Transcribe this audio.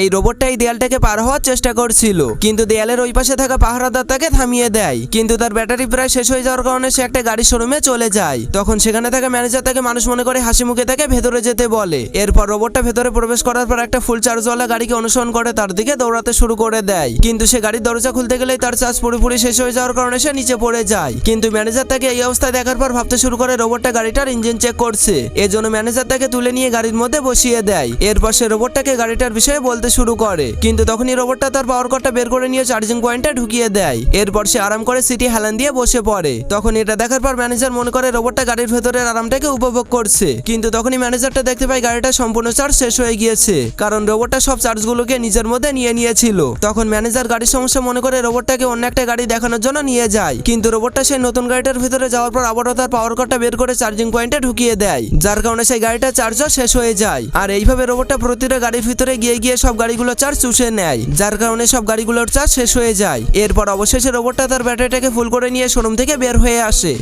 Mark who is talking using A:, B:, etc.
A: এই রোবটটা এই দেয়ালটাকে পার হওয়ার চেষ্টা করছিল, কিন্তু দেয়ালের ওই পাশে থাকা পাহারাদার তাকে থামিয়ে দেয়। কিন্তু তার ব্যাটারি প্রায় শেষ হয়ে যাওয়ার কারণে সে একটা গাড়ি শোরুমে চলে যায়। তখন সেখানে থাকা ম্যানেজার তাকে মানুষ মনে করে হাসি মুখে তাকে ভেতরে যেতে বলে। এরপর রোবটটা ভেতরে প্রবেশ করার পর একটা ফুল চার্জওয়ালা গাড়িকে অনুসরণ করে তার দিকে দৌড়াতে শুরু করে দেয়। কিন্তু সে গাড়ির দরজা খুলতে গেলেই তার চার্জ পুরোপুরি শেষ হয়ে যাওয়ার কারণে সে নিচে পড়ে যায়। কিন্তু ম্যানেজার তাকে এই অবস্থায় দেখার পর ভাবতে শুরু করে রোবটটা গাড়িটার ইঞ্জিন চেক করছে। এজন্য ম্যানেজার তাকে তুলে নিয়ে গাড়ির মধ্যে বসিয়ে দেয়। এরপর সে রোবটটাকে গাড়িটার বিষয়ে বলতে শুরু করে। কিন্তু তখনই রোবটটা তার পাওয়ার কর্ডটা বের করে নিয়ে চার্জিং পয়েন্টে ঢুকিয়ে দেয়। এরপর সে আরাম করে সিটি হেলান দিয়ে বসে পড়ে। তখন এটা দেখার পর ম্যানেজার মনে করে রোবটটা গাড়ির ভেতরের আরামটাকে উপভোগ করছে। কিন্তু তখনই ম্যানেজারটা দেখতে পায় গাড়িটা সম্পূর্ণ চার্জ শেষ হয়ে গিয়েছে। কারণ রোবটটা সব চার্জগুলোকে নিজের মধ্যে নিয়ে নিয়েছিল। তখন ম্যানেজার গাড়ির সমস্যা মনে করে রোবটটাকে অন্য একটা গাড়ি দেখানোর জন্য নিয়ে যায়। কিন্তু রোবটটা সেই নতুন গাড়িটার ভিতরে যাওয়ার পর আবারও তার পাওয়ার কর্ডটা বের করে চার্জিং পয়েন্টে ঢুকিয়ে দেয়। যার কারণে সেই গাড়িটা চার্জও শেষ হয়ে যায়। আর এইভাবে রোবটটা প্রতিটা গাড়ির ভিতরে গিয়ে গিয়ে সব গাড়িগুলো চার্জ চুষে নেয়, যার কারণে সব গাড়িগুলোর চার্জ শেষ হয়ে যায়। এরপর অবশেষে রোবটটা তার ব্যাটারিটাকে ফুল করে নিয়ে শোরুম থেকে বের হয়ে আসে।